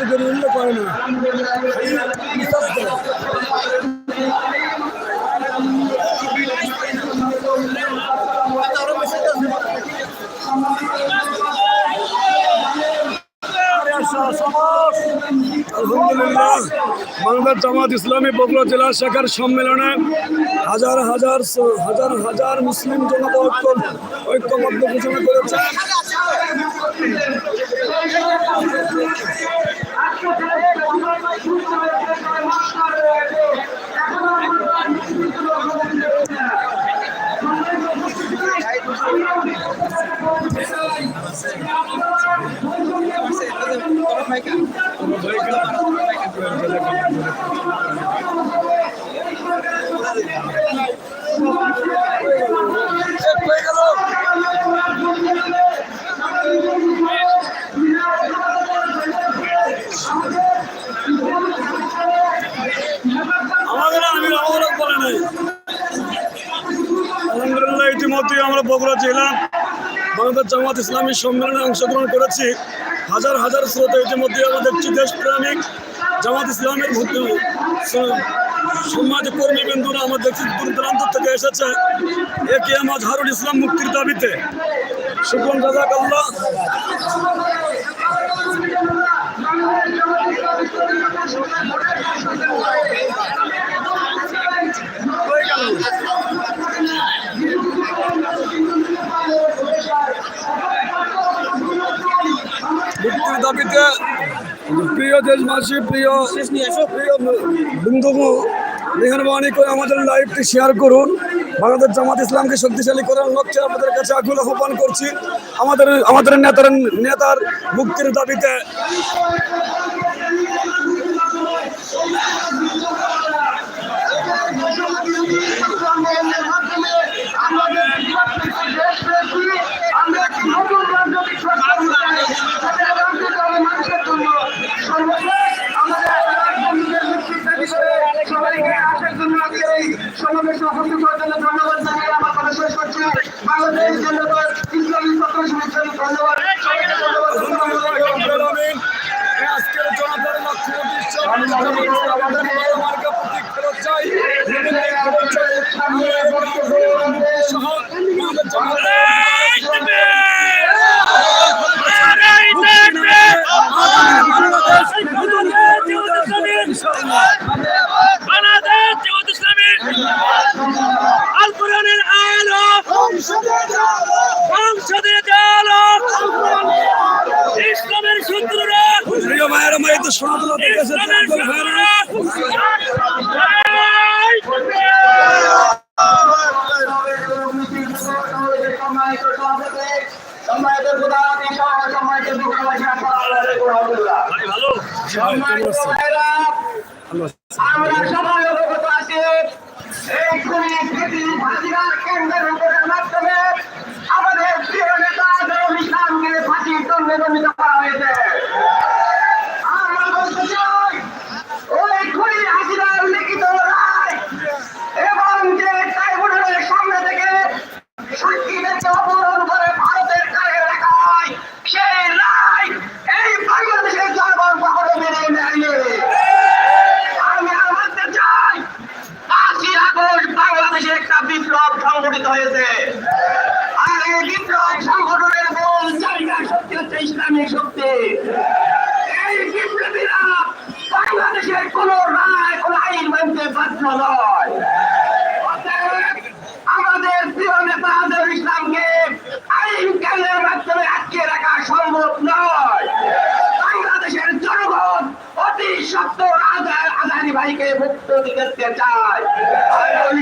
উল্লেখ করে না। আলহামদুলিল্লাহ জামাত ইসলামী বগুড়া জেলা শাখার সম্মেলনে হাজার হাজার হাজার হাজার মুসলিম জনতা ঐক্য ঐক্যবদ্ধ ঘোষণা করেছে Crucify জেলা বাংলাদেশ জামাত ইসলামী সম্মেলনে অংশগ্রহণ করেছি। হাজার হাজার শ্রোতা ইতিমধ্যে আমাদের দেশ প্রেমিক জামাত ইসলামের ভর্তি সমাজ কর্মী বিন্দুরা আমাদের দূর দূরান্ত থেকে এসেছে। এ কে এম আজহারুল ইসলাম মুক্তির দাবিতে। শুক্রন রাজাক আল্লাহ মুক্তির দাবিতে প্রিয় দেশবাসী, প্রিয় প্রিয় বন্ধু মেহরবানি করে আমাদের লাইভটি শেয়ার করুন। বাংলাদেশ জামাত ইসলামকে শক্তিশালী করার লক্ষ্যে আমাদের কাছে আকুল আহ্বান করছি। আমাদের আমাদের নেতার নেতার মুক্তির দাবিতে। Amen. Amen. আমাদের ইসলামকে আইন কানুনের মাধ্যমে আটকে রাখা সম্ভব নয়। বাংলাদেশের জনগণ অতি আজারি ভাইকে দিতে চায়।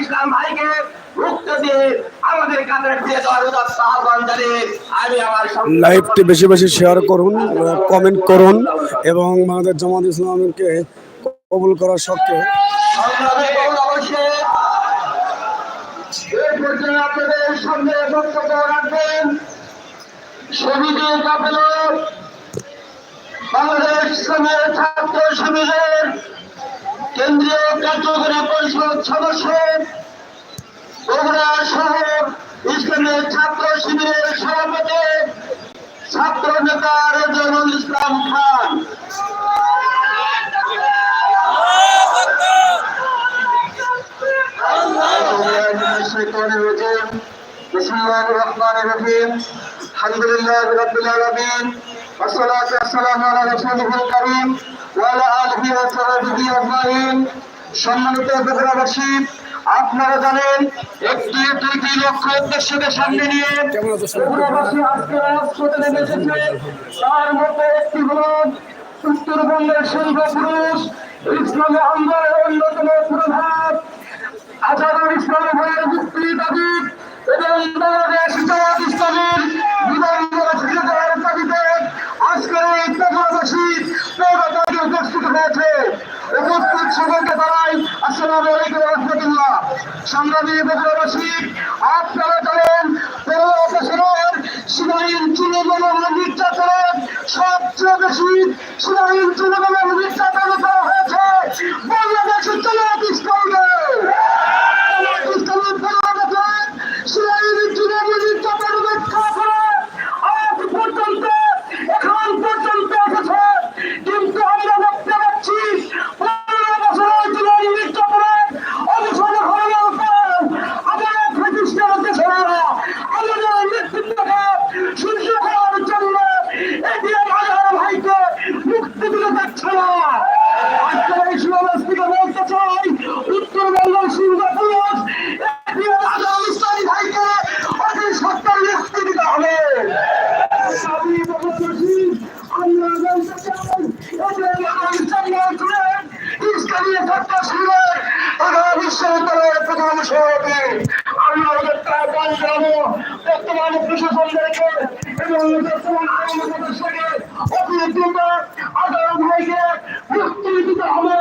ইসলাম ভাইকে আমাদের আমি আমার লাইভটি বেশি বেশি শেয়ার করুন কমেন্ট করুন এবং আমাদের জামাত ইসলামকে কবুল করার সত্ত্বেও ছাত্র কেন্দ্রীয় পরিষদ ছাত্র ছাত্র নেতা রেজানুল ইসলাম খান। بسم الله الرحمن الرحيم الحمد لله رب العالمين والصلاة والسلام على رسوله الكريم وعلى آله وصحبه أجمعين সম্মানিত উপগ্রহবাসী আপনারা জানেন একটি দুইটি লক্ষ্য উদ্দেশ্যকে সামনে নিয়ে উপগ্রহবাসী আজকে রাজপথে নেমে এসেছে তার মধ্যে একটি হল উত্তরবঙ্গের শিল্পপুরুষ ইসলামী আন্দোলনের অন্যতম প্রভাব আচার ইসলাম ভাইয়ের মুক্তি দাবি এবং বাংলাদেশ জামাত ইসলামের বিধানসভা ফিরে দাবিতে আপনারা জানেন তেরো বাংলাদেশি সুদাহীন তুলনামূলক নির্যাতন করা হয়েছে। বাংলাদেশ উত্তর পিস করবে। বিশ্ববিদ্যালয়ের প্রধান সভাপতি আমি আমাদের আহ্বান জানাব বর্তমান প্রশাসনদেরকে এবং বর্তমান আইনকে অতিরিক্ত আদালত ভাইকে মুক্তি দিতে হবে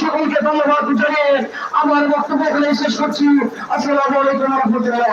সকলকে ধন্যবাদ জানিয়ে আমার বক্তব্য এখানে শেষ করছি। আসসালামু আলাইকুম রহমতুল্লাহ।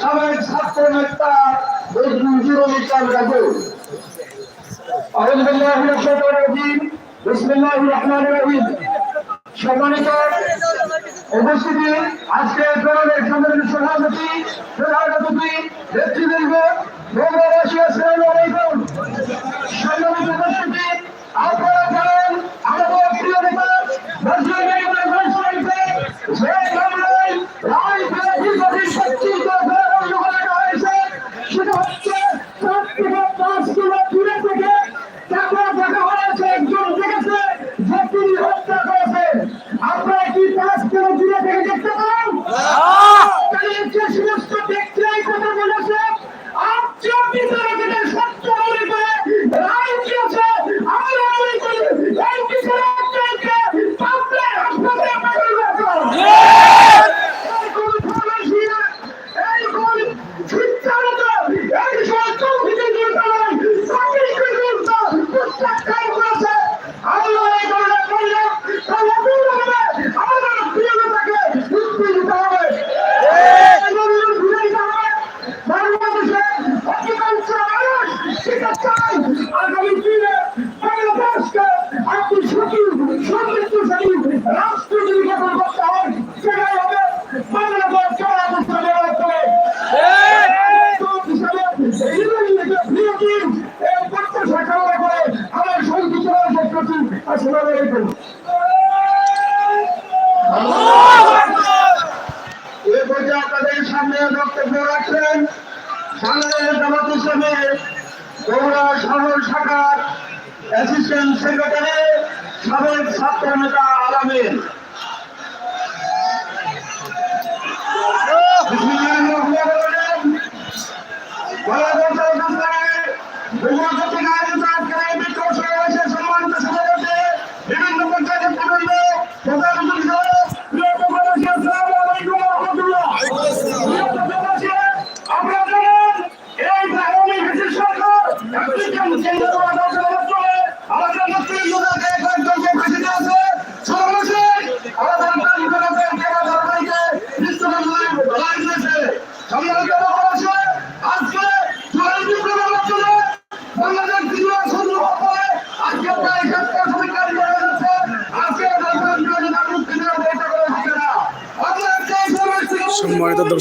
সাবেক ছাত্র নেতা বজরুল জীবনী চাল রাজু আলহামদুলিল্লাহ বিসমিল্লাহ রহমান রহিম। সম্মানিত উপস্থিতি, আজকে দলের সম্মানিত সভাপতি প্রধানমন্ত্রী নেতৃবৃন্দ সম্মানিত উপস্থিতি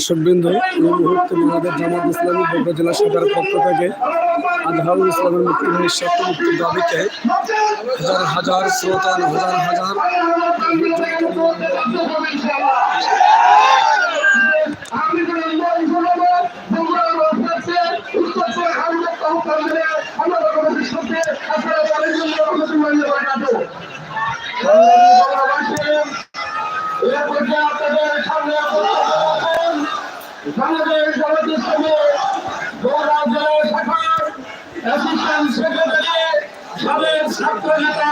দর্শকবৃন্দ, এই মুহূর্তে জামাত ইসলামী বগুড়া জেলা শাখার পক্ষ থেকে আজহারুল ইসলামের মুক্তির নিঃস্বার্থ মুক্তির দাবিতে হাজার হাজার শ্রোতা, হাজার হাজার বাংলাদেশ জামাত ইসলামী বগুড়া জেলা শাখার অ্যাসিস্ট্যান্ট সেক্রেটারি সাবেক ছাত্র নেতা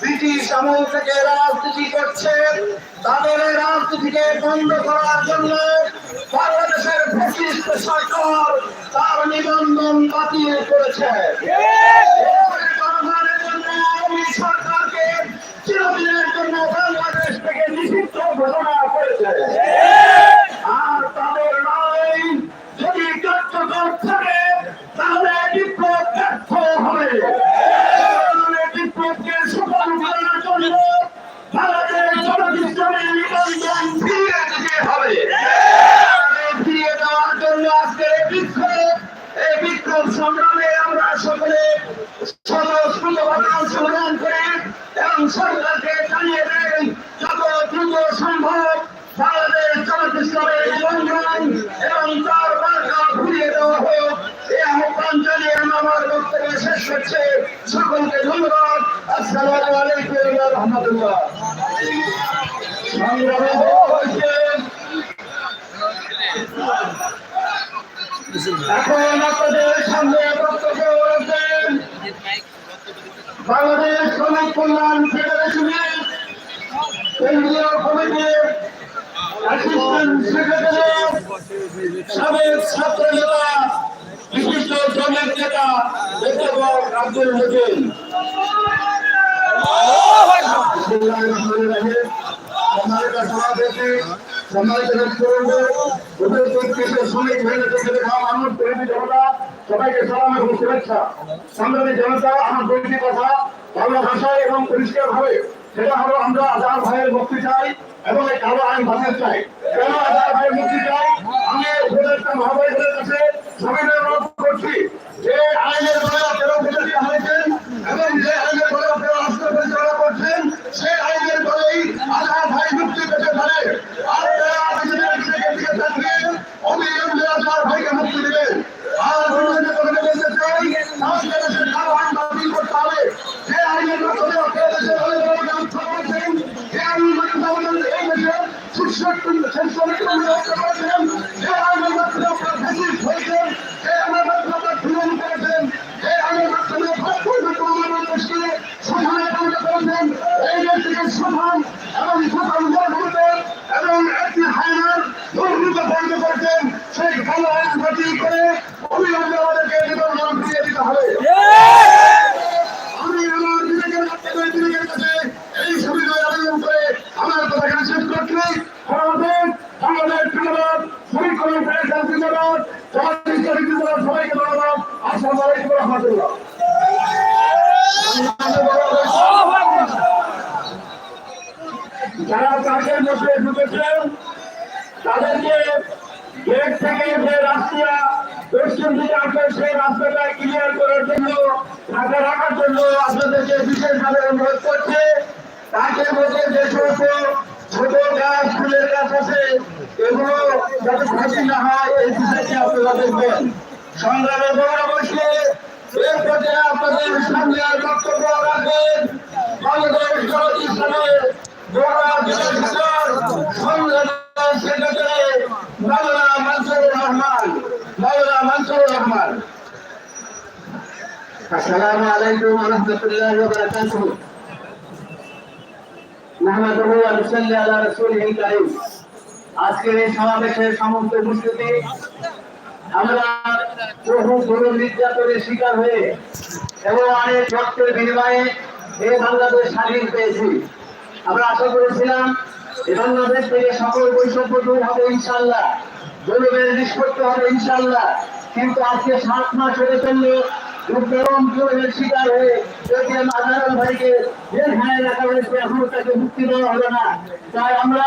ব্রিটিশ আমল থেকে রাজনীতি করছে, তাদের রাজনীতিকে বন্ধ করার জন্য বাংলাদেশের ফ্যাসিস্ট সরকার তার নিবন্ধন বাতিল করেছে। জন্য বাংলাদেশ থেকে নিষিদ্ধ করেছে। আর তাদের নয় যদি তাহলে বিপ্লব ব্যর্থ হবে। ভারতের জনগণের নিবন্ধন ফিরিয়ে দিতে হবে করি এবং সরকারকে জানিয়ে দেন যত দ্রুত সম্ভব জামাত ইসলামের নিবন্ধন এবং আমার বক্তব্য শেষ করছি। সকলকে ধন্যবাদ। আসসালামু আলাইকুম ওয়া রাহমাতুল্লাহ। এখন আপনাদের সামনে বক্তব্য রাখবেন। বাংলাদেশ শ্রমিক কল্যাণ ফেডারেশনের কেন্দ্রীয় কমিটির অ্যাসিস্ট্যান্ট সেক্রেটারি সাবেক ছাত্র নেতা বিশিষ্ট শ্রমিক নেতা অধ্যাপক আব্দুল হোসেন সম্মানিত সভাপতি, সম্মানিত উপস্থিত শ্রমিক মানুষ তৈরি জনতা, সবাইকে সালাম এবং শুভেচ্ছা। সংগ্রামী জনতা, আমার দুইটি কথা, বাংলা ভাষায় এবং পরিষ্কার ভাবে সেটা হলো আমরা আজাদ ভাইয়ের মুক্তি চাই এবং এই কালো আইন বাঁচাতে চাই। কেন আজাদ ভাইয়ের মুক্তি চাই? আমি উপদেষ্টা মহাবাইদের কাছে সবাইকে অনুরোধ করছি। যে আইনের দ্বারা কেন বিরোধী হয়েছেন এবং যে আইনের দ্বারা কেউ রাষ্ট্র পরিচালনা করছেন, সেই আইনের দ্বারাই আজাদ ভাই মুক্তি পেতে পারে। আর অবিলম্বে আজাদ ভাইকে মুক্তি দিবেন। আর বিজেপি করে যারা তাদের মধ্যে ঢুকেছেন, তাদেরকে গেট থেকে যে রাস্তা পশ্চিম দিকে আসে সেই রাস্তাটা ক্লিয়ার করার জন্য, ঢাকা রাখার জন্য আপনাদেরকে বিশেষভাবে অনুরোধ করছে। তাকে বলছে যে সমস্ত ছোট গাছ, ফুলের গাছ আছে, এগুলো যাতে ক্ষতি না হয়, এই বিষয়টি আপনারা দেখবেন। সংগ্রামের বড় অবশ্যই এর পর্যায়ে আপনাদের সামনে আর বক্তব্য রাখবেন। বাংলাদেশ ওয়া রাহমাতুল্লাহি ওয়া বারাকাতুহু নাহমাদুহু ওয়া নুসাল্লি আলা রাসূলিহিল কারীম আজকের এই সমাবেশের সমস্ত উপস্থিতি আমরা বহু গরু নির্যাতনের শিকার হয়ে এবং অনেক রক্তের বিনিময়ে এই বাংলাদেশ স্বাধীন পেয়েছি। আমরা আশা করেছিলাম এবং বাংলাদেশ থেকে সকল বৈষম্য দূর হবে ইনশাল্লাহ গরিবের নিষ্পত্তি হবে ইনশাল্লাহ কিন্তু আজকে সাত মাস হয়ে চলল গরম জোরের শিকার হয়ে যদি আজহারুল ভাইকে জেলখানায় রাখা হয়েছে, এখনও তাকে মুক্তি দেওয়া হলো না। তাই আমরা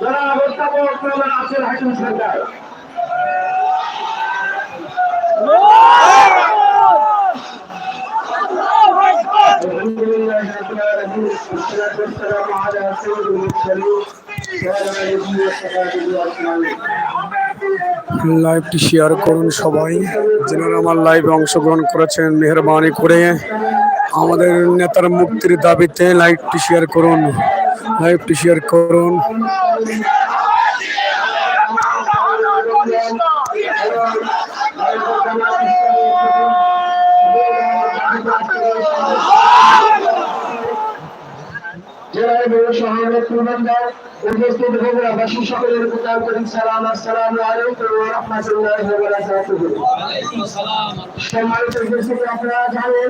জনাব অধ্যাপক মাওলানা আব্দুল হাকিম সরকার الحمد لله رب العالمين والصلاة والسلام على سيد المرسلين وعلى آله وصحبه أجمعين লাইভটি শেয়ার করুন সবাই যারা আমার লাইভে অংশগ্রহণ করেছেন মেহরবানি করে আমাদের নেতার মুক্তির দাবিতে লাইভটি শেয়ার করুন লাইভটি শেয়ার করুন। জেলার সহ নেতৃবৃন্দ উপস্থিত ভোগরাবাসী সকলের প্রতি আন্তরিক সালাম আসসালামু। আলাইকুম ওয়া রাহমাতুল্লাহি ওয়া বারাকাতুহু সম্মানিত উপস্থিতি আপনারা জানেন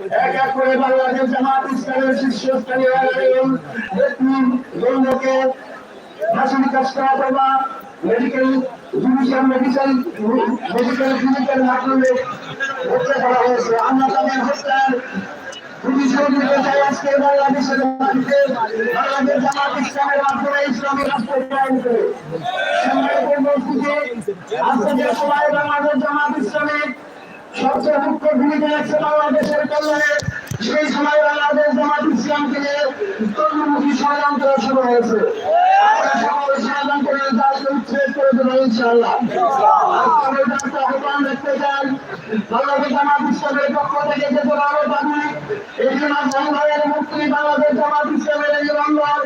এক এক করে বাংলাদেশ জামাত ইসলামের শীর্ষস্থানীয় বন্ধুকে ফাঁসির কাজ করা অথবা মেডিকেল জুডিশিয়াল মেডিকেল মেডিকেল ক্লিনিকের মাধ্যমে হত্যা করা হয়েছে। আমরা তাদের হত্যার আজকে বাংলাদেশের মাটিতে। বাংলাদেশ জামাত ইসলামের মাধ্যমে ইসলামী রাষ্ট্র প্রণয়ন করে আজকে যে বাংলাদেশ জামাত ইসলামের সবচেয়ে মুখ্য ভূমিকা আছে বাংলাদেশের কল্যাণে। সেই সময় বাংলাদেশ জামাত ইসলামকে নিয়ে তরুণমুখী ষড়যন্ত্র শুরু হয়েছে। ষড়যন্ত্রের জালকে উচ্ছেদ করে দেবো একটা আহ্বান রাখতে চাই বাংলাদেশ জামাত ইসলামের পক্ষ থেকে যে আরও দাবি এই ভাইয়ের মুক্তি বাংলাদেশ জামাত ইসলামের এই লঙ্ঘন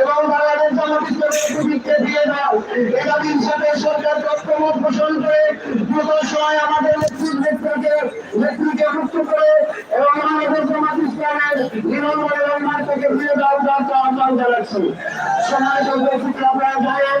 এবং বাংলাদেশ জামাত ইসলামের দুদিককে দিয়ে দাও এই দাবির সাথে সরকার বক্তব্য পোষণ করে দ্রুত সময় আমাদের নেতৃত্বকে নেত্রীকে মুক্ত করে এবং আমাদের জামাত ইসলামের নিরন্তর এবং মার্গকে ফিরে দাও তার আহ্বান জানাচ্ছি সময় উপস্থিত আপনারা জানেন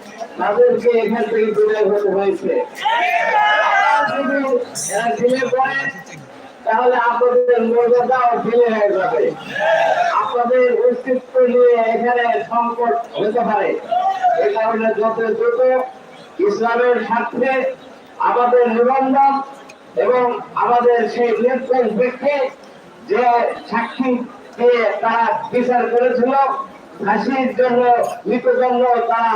তাদেরকে এখান থেকে বিদায় হতে হয়েছে। তাহলে আপনাদের মর্যাদাও ঢিলে হয়ে যাবে। আপনাদের অস্তিত্ব নিয়ে এখানে সংকট হতে পারে। এই কারণে যত দ্রুত ইসলামের স্বার্থে আমাদের নিবন্ধন এবং আমাদের সেই নির্দেশ ব্যক্তি যে সাক্ষীকে তারা বিচার করেছিল, ফাঁসির জন্য জন্য তারা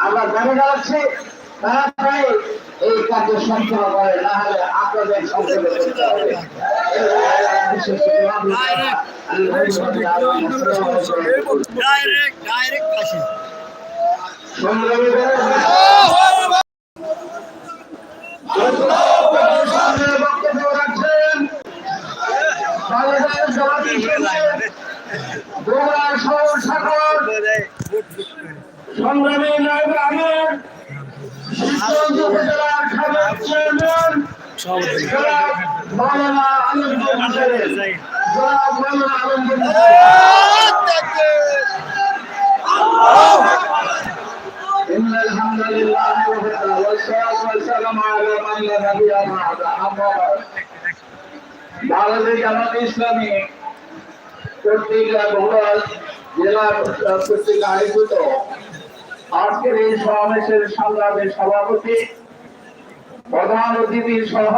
আমরা দাবি জানাচ্ছি তাড়াতাড়ি এই কার্য সম্পন্ন করে না হলে আপনাদের সম্পন্ন সংগ্রামী নায়ক আমের শিবগঞ্জ উপজেলার সাবেক চেয়ারম্যান জনাব মাওলানা আলমগীর হোসেন জনাব মাওলানা আলমগীর إن الحمد لله وحده والصلاة والسلام على من لا نبي بعده أما بعد বাংলাদেশ জামাত ইসলামী কর্তৃক বহুল জেলা কর্তৃক আয়োজিত আজকের এই সমাবেশের সংগ্রামের সভাপতি প্রধান অতিথি সহ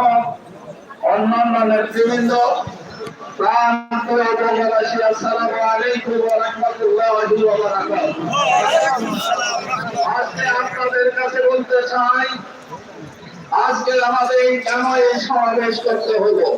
অন্যান্য নেতৃবৃন্দ করতে হলো।